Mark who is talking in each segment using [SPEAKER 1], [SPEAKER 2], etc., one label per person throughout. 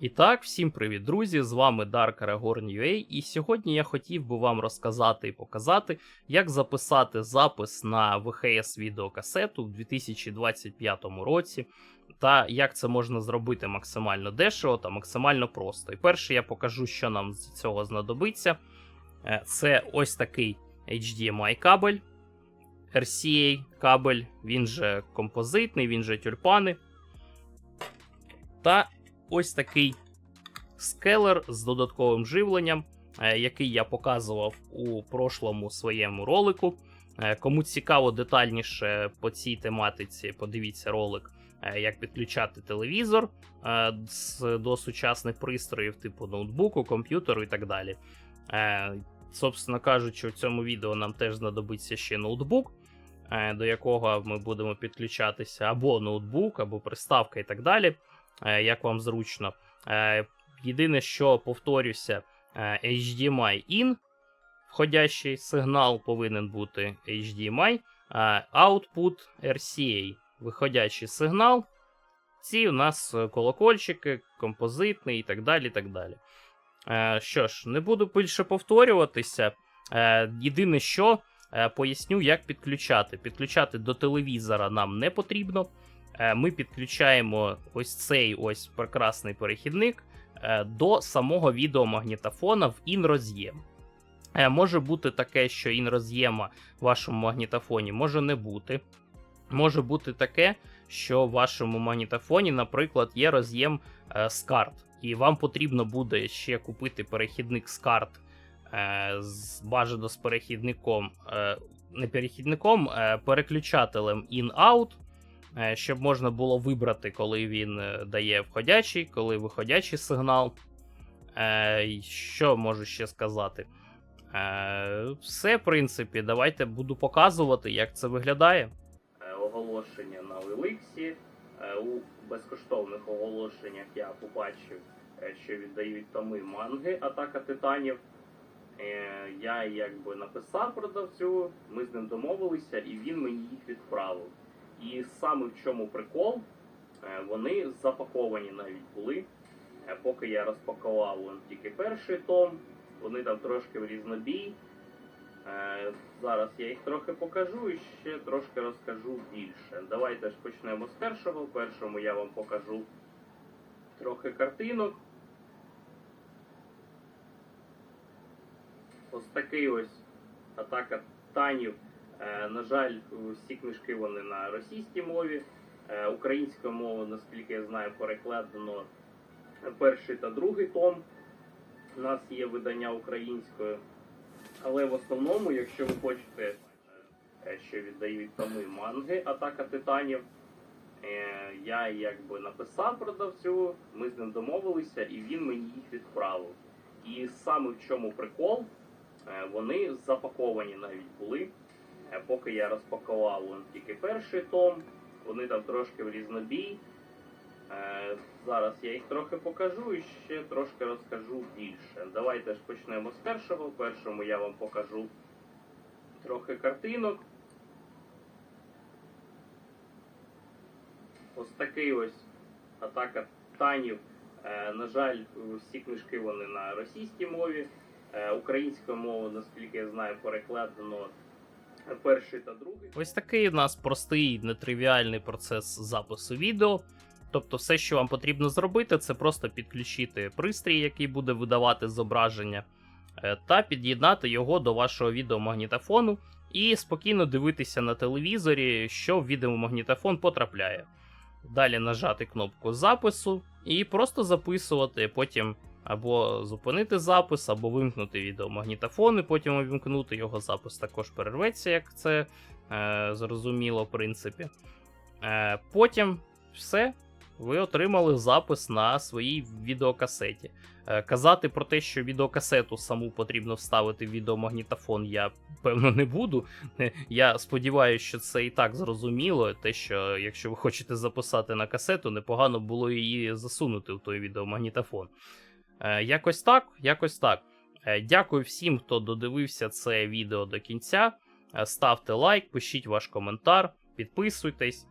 [SPEAKER 1] І так, всім привіт, друзі! З вами Dark Aragorn UA, і сьогодні я хотів би вам розказати і показати, як записати запис на VHS відеокасету в 2025 році, та як це можна зробити максимально дешево та максимально просто. І перше я покажу, що нам з цього знадобиться. Е, Це ось такий HDMI кабель, RCA кабель, він же композитний, він же тюльпани. Та ось такий скелер з додатковим живленням, е, який я показував у прошлому своєму ролику. Е, Кому цікаво детальніше по цій тематиці, подивіться ролик, е, як підключати телевізор до сучасних пристроїв, типу ноутбуку, комп'ютеру і так далі. Собственно кажучи, у цьому відео нам теж знадобиться ще ноутбук, до якого ми будемо підключатися або ноутбук, або приставка і так далі як вам зручно. Е, Єдине, що повторюся, е, HDMI in, входящий сигнал повинен бути HDMI, output RCA, виходящий сигнал. Ці у нас е, колокольчики, композитний і так далі. і так далі. Е, Що ж, не буду більше повторюватися. Е, Єдине, що е, поясню, як підключати. Підключати до телевізора нам не потрібно. Е, ми підключаємо ось цей ось прекрасний перехідник е, до самого відеомагнітофона в ін-роз'єм. Е, Може бути таке, що ін-роз'єма в вашому магнітофоні може не бути. Може бути таке, що в вашому магнітофоні, наприклад, є роз'єм з карт, і вам потрібно буде ще купити перехідник з карт з бажано з перехідником, не перехідником, переключателем in-out щоб можна було вибрати, коли він е, дає входячий, коли виходячий сигнал. Е, Що можу ще сказати? Е, Все, в принципі, давайте буду показувати, як це виглядає. Е, Оголошення на Олексі. У безкоштовних оголошеннях я побачив, е, що віддають томи манги Атака Титанів. Е, Я якби написав продавцю, ми з ним домовилися, і він мені їх відправив. І саме в чому прикол, е, вони запаковані навіть були. Е, Поки я розпакував вон тільки перший том, вони там трошки в різнобій. Е, Зараз я їх трохи покажу і ще трошки розкажу більше. Давайте ж почнемо з першого. В першому я вам покажу трохи картинок. Ось такий ось атака танів. Е, На жаль, всі книжки вони на російській мові. Е, Українською мовою, наскільки я знаю, перекладено перший та другий том. У нас є видання українською. Але в основному, якщо ви хочете, е, що віддають томи манги Атака Титанів, я якби написав продавцю, ми з ним домовилися, і він мені їх відправив. І саме в чому прикол, вони запаковані навіть були. Поки я розпакував вон тільки перший том, вони там трошки в різнобій. Е, Зараз я їх трохи покажу і ще трошки розкажу більше. Давайте ж почнемо з першого. В першому я вам покажу трохи картинок. Ось такий ось атака танів. Е, На жаль, всі книжки вони на російській мові. Е, Українською мовою, наскільки я знаю, перекладено перший та другий. Ось такий у нас простий, нетривіальний процес запису відео. Тобто, все, що вам потрібно зробити, це просто підключити пристрій, який буде видавати зображення, е, та під'єднати його до вашого відеомагнітофону і спокійно дивитися на телевізорі, що в відеомагнітофон потрапляє. Далі нажати кнопку запису і просто записувати, потім або зупинити запис, або вимкнути відеомагнітофон, і потім увімкнути його запис також перерветься, як це е, зрозуміло, в принципі. Е, потім все. Ви отримали запис на своїй відеокасеті. Е, Казати про те, що відеокасету саму потрібно вставити в відеомагнітофон, я певно не буду. Я сподіваюся, що це і так зрозуміло. Те, що якщо ви хочете записати на касету, непогано було її засунути в той відеомагнітофон. Е, Якось так, якось так. Е, Дякую всім, хто додивився це відео до кінця. Е, Ставте лайк, пишіть ваш коментар, підписуйтесь.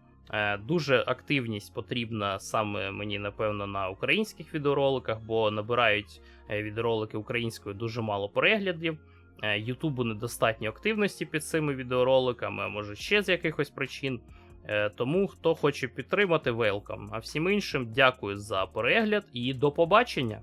[SPEAKER 1] Дуже активність потрібна саме мені, напевно, на українських відеороликах, бо набирають відеоролики українською дуже мало переглядів. Ютубу недостатньо активності під цими відеороликами, а може ще з якихось причин. Тому хто хоче підтримати, велкам. А всім іншим дякую за перегляд і до побачення!